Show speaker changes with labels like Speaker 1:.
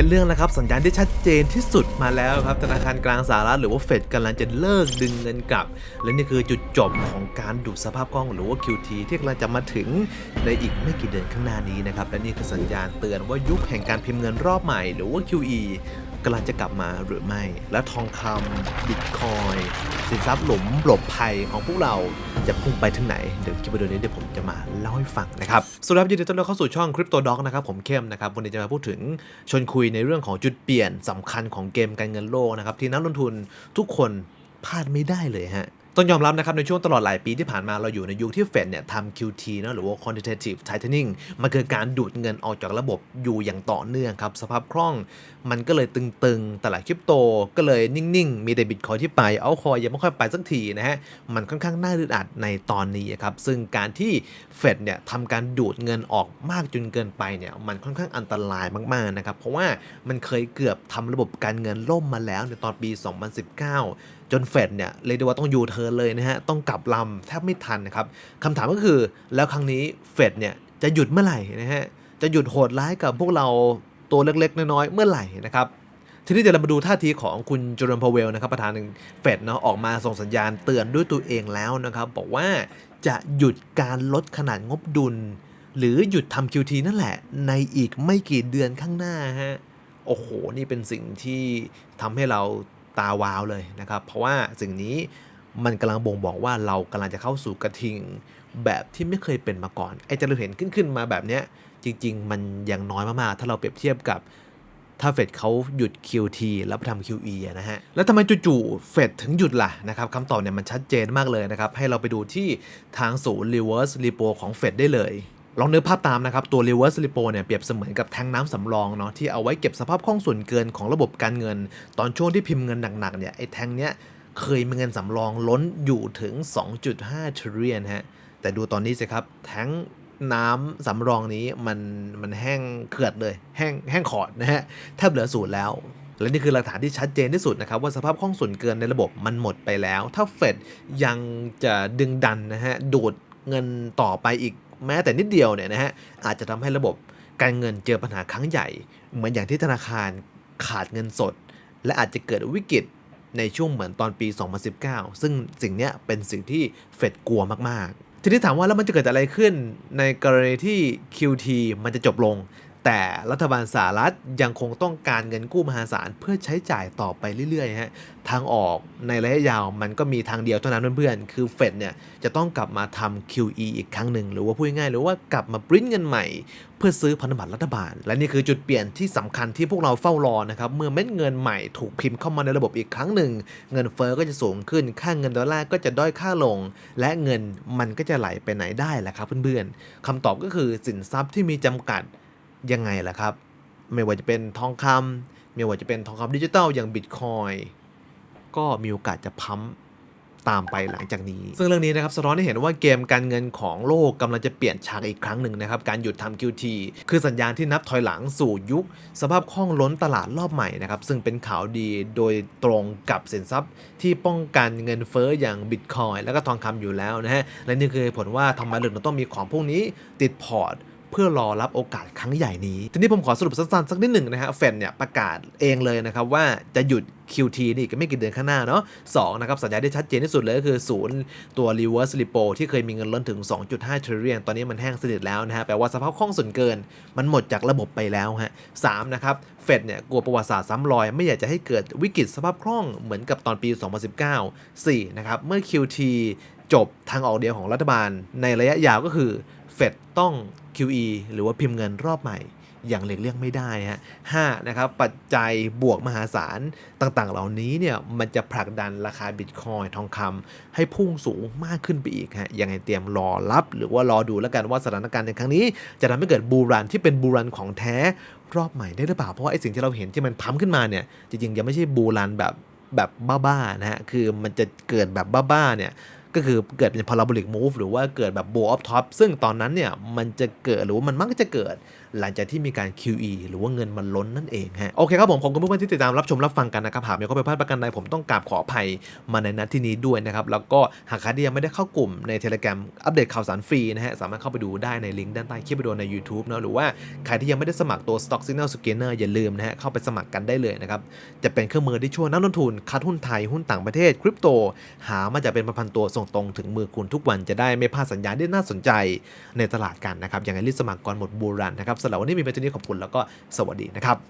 Speaker 1: เป็นเรื่องแล้วครับสัญญาณที่ชัดเจนที่สุดมาแล้วครับธนาคารกลางสหรัฐหรือว่าเฟดกำลังจะเลิกดึงเงินกลับ และนี่คือจุดจบของการดูดสภาพคล่องหรือว่า QT ที่กำลังจะมาถึงในอีกไม่กี่เดือนข้างหน้านี้นะครับและนี่คือสัญญาณเตือนว่ายุคแห่งการพิมพ์เงินรอบใหม่หรือว่า QE กำลังจะกลับมาหรือไม่ และทองคำบิตคอย สินทรัพย์หลุมหลบภัยของพวกเราจะพุ่งไปถึงไหน เดี๋ยวคลิปวิดีโอนี้เดี๋ยวผมจะมาเล่าให้ฟังนะครับสวัสดีครับยินดีต้อนรับเข้าสู่ช่องคริปโตด็อกนะครับผมเข้มนะครับวันนี้จะมาพูดถึงชวนคุยในเรื่องของจุดเปลี่ยนสำคัญของเกมการเงินโลกนะครับที่นักลงทุนทุกคนพลาดไม่ได้เลยฮะ ต้องยอมรับนะครับในช่วงตลอดหลายปีที่ผ่านมาเราอยู่ในยุคที่เฟดเนี่ยทำ QT นะหรือว่า quantitative tightening มันคือการดูดเงินออกจากระบบอยู่อย่างต่อเนื่องครับ สภาพคล่องมันก็เลยตึงๆตลาดคริปโต ก็เลยนิ่งๆ มีแต่บิตคอยที่ไปเอาคอยยังไม่ค่อยไปสักทีนะฮะ มันค่อนข้างน่าอึดอัดในตอนนี้ครับ ซึ่งการที่เฟดเนี่ยทำการดูดเงินออกมากจนเกินไปเนี่ยมันค่อนข้างอันตรายมากๆนะครับเพราะว่ามันเคยเกือบทำระบบการเงินล่มมาแล้วในตอนปี 2019 จนเฟดเนี่ยเลยกได้ว่าต้องยูเทิร์นเลยนะฮะ ต้องกลับลำแทบไม่ทันนะครับคำถามก็คือแล้วครั้งนี้เฟดเนี่ยจะหยุดเมื่อไหร่นะฮะ จะหยุดโหดร้ายกับพวกเราตัวเล็กๆ น้อยๆ เมื่อไหร่นะครับทีนี้เดี๋ยวเรามาดูท่าทีของคุณโจรนพาวเวลนะครับประธานเฟดเนาะออกมาส่งสัญญาณเตือนด้วยตัวเองแล้วนะครับ บอกว่าจะหยุดการลดขนาดงบดุล หรือหยุดทำ QT นั่นแหละ ในอีกไม่กี่เดือนข้างหน้าฮะโอ้โห นี่เป็นสิ่งที่ทำให้เรา ตาวาวเลยนะครับ เพราะว่าสิ่งนี้มันกำลังบ่งบอกว่าเรากำลังจะเข้าสู่กระทิงแบบที่ไม่เคยเป็นมาก่อน ไอ้จะเราเห็นขึ้นขึ้นมาแบบเนี้ยจริง ๆ มันยังน้อยมากๆ ถ้าเราเปรียบเทียบกับถ้าเฟดเขาหยุด QT แล้วไปทำ QE อนะฮะ แล้วทำไมจู่ๆเฟดถึงหยุดล่ะนะครับคำตอบเนี่ยมันชัดเจนมากเลยนะครับ ให้เราไปดูที่ทางศูนย์ reverse repo ของเฟดได้เลย ลองนึกภาพตามนะครับ ตัว reverse repo เนี่ยเปรียบเสมือนกับแทงน้ำสำรองเนาะที่เอาไว้เก็บสภาพคล่องส่วนเกินของระบบการเงิน ตอนช่วงที่พิมพ์เงินหนักๆเนี่ยไอ้แทงเนี้ยเคยมีเงินสำรองล้นอยู่ถึง 2.5 trillion ฮะแต่ดูตอนนี้สิครับแทงน้ำสำรองนี้มันมันแห้งเขือดเลย แห้งแห้งขอดนะฮะแทบเหลือศูนย์แล้ว และนี่คือหลักฐานที่ชัดเจนที่สุดนะครับ ว่าสภาพคล่องส่วนเกินในระบบมันหมดไปแล้ว ถ้าเฟดยังจะดึงดันนะฮะดูดเงินต่อไปอีก แม้แต่นิดเดียวเนี่ยนะฮะอาจจะทำให้ระบบการเงินเจอปัญหาครั้งใหญ่ เหมือนอย่างที่ธนาคารขาดเงินสด และอาจจะเกิดวิกฤตในช่วงเหมือนตอนปี 2019 ซึ่งสิ่งนี้เป็นสิ่งที่เฟดกลัวมากๆ ทีนี้ถามว่าแล้วมันจะเกิดอะไรขึ้นในกรณีที่ QT มันจะจบลง แต่รัฐบาลสหรัฐยังคงต้องการเงินกู้มหาศาลเพื่อใช้จ่ายต่อไปเรื่อยๆฮะทางออกในระยะยาวมันก็มีทางเดียวเท่านั้นเพื่อนๆ คือเฟดเนี่ยจะต้องกลับมาทำ QE อีกครั้งหนึ่ง หรือว่าพูดง่ายๆหรือว่ากลับมาปริ้นเงินใหม่ เพื่อซื้อพันธบัตรรัฐบาล และนี่คือจุดเปลี่ยนที่สำคัญที่พวกเราเฝ้ารอนะครับเมื่อเม็ดเงินใหม่ถูกพิมพ์เข้ามาในระบบอีกครั้งหนึ่ง เงินเฟอ้อก็จะสูงขึ้นค่าเงินดอลลาร์ก็จะด้อยค่าลง และเงินมันก็จะไหลไปไหนได้ล่ะครับเพื่อนๆคำตอบก็คือสินทรัพย์ที่มีจำกัด ยังไงล่ะครับ ไม่ว่าจะเป็นทองคำไม่ว่าจะเป็นทองคำดิจิตอลอย่างบิตคอยก็มีโอกาสจะพัมตามไปหลังจากนี้ ซึ่งเรื่องนี้นะครับสะท้อนให้เห็นว่าเกมการเงินของโลกกำลังจะเปลี่ยนฉากอีกครั้งหนึ่งนะครับ การหยุดทำ QT คือสัญญาณที่นับถอยหลังสู่ยุค สภาพคล่องล้นตลาดรอบใหม่นะครับ ซึ่งเป็นข่าวดีโดยตรงกับสินทรัพย์ ที่ป้องกันเงินเฟ้ออย่างบิตคอยแล้วก็ทองคำอยู่แล้วนะฮะ และนี่คือผลว่าทำไมเราต้องมีของพวกนี้ติดพอร์ต เพื่อรอรับโอกาสครั้งใหญ่นี้ ทีนี้ผมขอสรุปสั้นๆสักนิดหนึ่งนะฮะเฟดเนี่ยประกาศเองเลยนะครับว่าจะหยุด QT นี่ก็ไม่กี่เดือนข้างหน้าเนาะสองนะครับสัญญาที่ชัดเจนที่สุดเลยก็คือศูนย์ตัว reverse repo ที่เคยมีเงินล้นถึง 2.5 trillion ตอนนี้มันแห้งสนิทแล้วนะฮะแปลว่าสภาพคล่องส่วนเกิน มันหมดจากระบบไปแล้วฮะสามนะครับเฟดเนี่ยกลัวประวัติศาสตร์ซ้ำรอย ไม่อยากจะให้เกิดวิกฤตสภาพคล่องเหมือนกับตอนปี 2019 4นะครับเมื่อ QT จบทางออกเดียวของรัฐบาลในระยะยาวก็คือเฟดต้อง QE หรือว่าพิมพ์เงินรอบใหม่ อย่างหลีกเลี่ยงไม่ได้ฮะห้านะครับปัจจัยบวกมหาศาลต่างๆ เหล่านี้เนี่ยมันจะผลักดันราคาบิตคอยทองคำให้พุ่งสูงมากขึ้นไปอีกฮะยังไงเตรียมรอรับ หรือว่ารอดูแล้วกันว่าสถานการณ์ในครั้งนี้ จะทำให้เกิดบูรันที่เป็นบูรันของแท้รอบใหม่ได้หรือเปล่าเพราะว่าไอ้สิ่งที่เราเห็นที่มันพัมขึ้นมาเนี่ยจริงๆยังไม่ใช่บูรันแบบแบบบ้าๆนะฮะคือมันจะเกิดแบบบ้าๆเนี่ย ก็คือเกิดเป็น parabolic move หรือว่าเกิดแบบ blow off top ซึ่งตอนนั้นเนี่ยมันจะเกิดหรือว่ามันมักจะเกิด หลังจากที่มีการ QE หรือว่าเงินมันล้นนั่นเองฮะโอเคครับผมขอบคุณเพื่อนๆที่ติดตามรับชมรับฟังกันนะครับหากมีข้อผิดพลาดประการใดผมต้องกราบขออภัยมาในนัดที่นี้ด้วยนะครับแล้วก็หากใครที่ยังไม่ได้เข้ากลุ่มใน Telegram อัปเดตข่าวสารฟรีนะฮะสามารถเข้าไปดูได้ในลิงก์ด้านใต้คลิปวิดีโอใน YouTube เนะหรือว่าใครที่ยังไม่ได้สมัครตัว Stock Signal Scanner อย่าลืมนะฮะเข้าไปสมัครกันได้เลยนะครับจะเป็นเครื่องมือที่ช่วยนักลงทุนคัดหุ้นไทยหุ้นต่างประเทศคริปโตหามาจากเป็นพันๆตัวสงตรงถึงมือคุณทุกวันจะได้ไม่พลาดสัญญาณที่น่าสนใจในตลาดกันนะครับอย่างไรรีบสมัครก่อนหมดบูรันนะครับสำหรับวันนี้มีเป็นเท่านี้ขอบคุณแล้วก็สวัสดีนะครับ